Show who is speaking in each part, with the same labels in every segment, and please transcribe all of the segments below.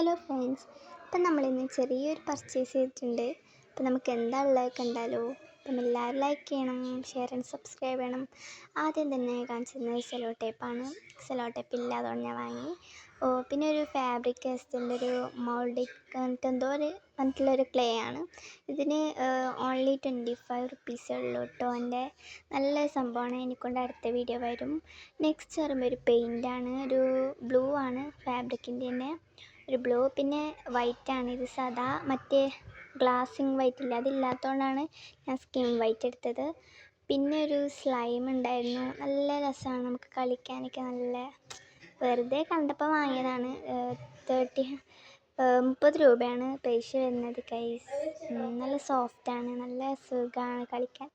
Speaker 1: Hello friends അപ്പം നമ്മളിന്ന് ചെറിയൊരു പർച്ചേസ് ചെയ്തിട്ടുണ്ട്. അപ്പം നമുക്ക് എന്താ ഉള്ളത് കണ്ടാലോ? അപ്പം എല്ലാവരും ലൈക്ക് ചെയ്യണം ഷെയർ ആൻഡ് സബ്സ്ക്രൈബ് ചെയ്യണം. ആദ്യം തന്നെ കാണിച്ചിരുന്നത് സെലോ ടേപ്പാണ് സെലോ ടേപ്പ് ഇല്ല ഞാൻ വാങ്ങി. ഓ പിന്നെ ഒരു ഫാബ്രിക് കാസ്റ്റിന്റെ ഒരു മോൾഡിക് എന്തോ ഒരു പറഞ്ഞിട്ടുള്ളൊരു ക്ലേ ആണ്. ഇതിന് ഓൺലി ട്വന്റി ഫൈവ് റുപ്പീസേ ഉള്ളൂ കേട്ടോ എന്റെ നല്ല സംഭവമാണ്. എനിക്കൊണ്ട് അടുത്ത വീഡിയോ വരും. നെക്സ്റ്റ് പറയുമ്പോൾ ഒരു പെയിന്റാണ് ഒരു ബ്ലൂ ആണ് ഫാബ്രിക്കിന്റെ തന്നെ ഒരു ബ്ലൂ പിന്നെ വൈറ്റ് ആണ് ഇത് സാദാ മറ്റേ ഗ്ലാസിങ് വൈറ്റ് ഇല്ല അതില്ലാത്തതുകൊണ്ടാണ് ഞാൻ സ്കിൻ വൈറ്റ് എടുത്തത്. പിന്നെ ഒരു സ്ലൈം ഉണ്ടായിരുന്നു. നല്ല രസമാണ് നമുക്ക് കളിക്കാനൊക്കെ നല്ല വെറുതെ കണ്ടപ്പോൾ വാങ്ങിയതാണ്. തേർട്ടി മുപ്പത് രൂപയാണ് പൈസ വരുന്നത് കൈസ് നല്ല സോഫ്റ്റാണ്. നല്ല സുഖമാണ് കളിക്കാൻ.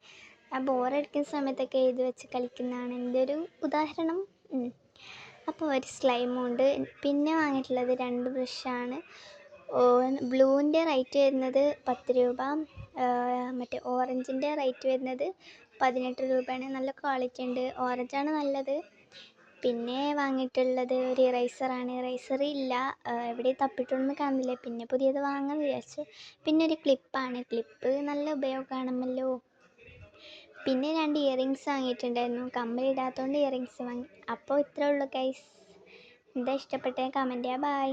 Speaker 1: ഞാൻ ബോറടിക്കുന്ന സമയത്തൊക്കെ ഇത് വെച്ച് കളിക്കുന്നതാണ്. എന്റെ ഒരു ഉദാഹരണം അപ്പോൾ ഒരു സ്ലൈമും ഉണ്ട്. പിന്നെ വാങ്ങിയിട്ടുള്ളത് രണ്ട് ബ്രഷാണ് ബ്ലൂവിന്റെ റേറ്റ് വരുന്നത് പത്ത് രൂപ. മറ്റേ ഓറഞ്ചിന്റെ റേറ്റ് വരുന്നത് പതിനെട്ട് രൂപയാണ്. നല്ല ക്വാളിറ്റി ഉണ്ട്. ഓറഞ്ചാണ് നല്ലത്. പിന്നെ വാങ്ങിയിട്ടുള്ളത് ഒരു ഇറൈസറാണ് ഇറൈസർ ഇല്ല. എവിടെ തപ്പിട്ടൊന്നും കാണുന്നില്ല. പിന്നെ പുതിയത് വാങ്ങാമെന്ന് വിചാരിച്ചു. പിന്നെ ഒരു ക്ലിപ്പാണ് ക്ലിപ്പ് നല്ല ഉപയോഗമാണല്ലോ. പിന്നെ രണ്ട് ഇയറിങ്സ് വാങ്ങിയിട്ടുണ്ടായിരുന്നു. കമ്മൽ ഇടാത്തതുകൊണ്ട് ഇയറിങ്സ് വാങ്ങി. അപ്പോൾ ഇത്രയേ ഉള്ളൂ ഗൈസ് എന്താ ഇഷ്ടപ്പെട്ട കമന്റ് ചെയ്യുക ബൈ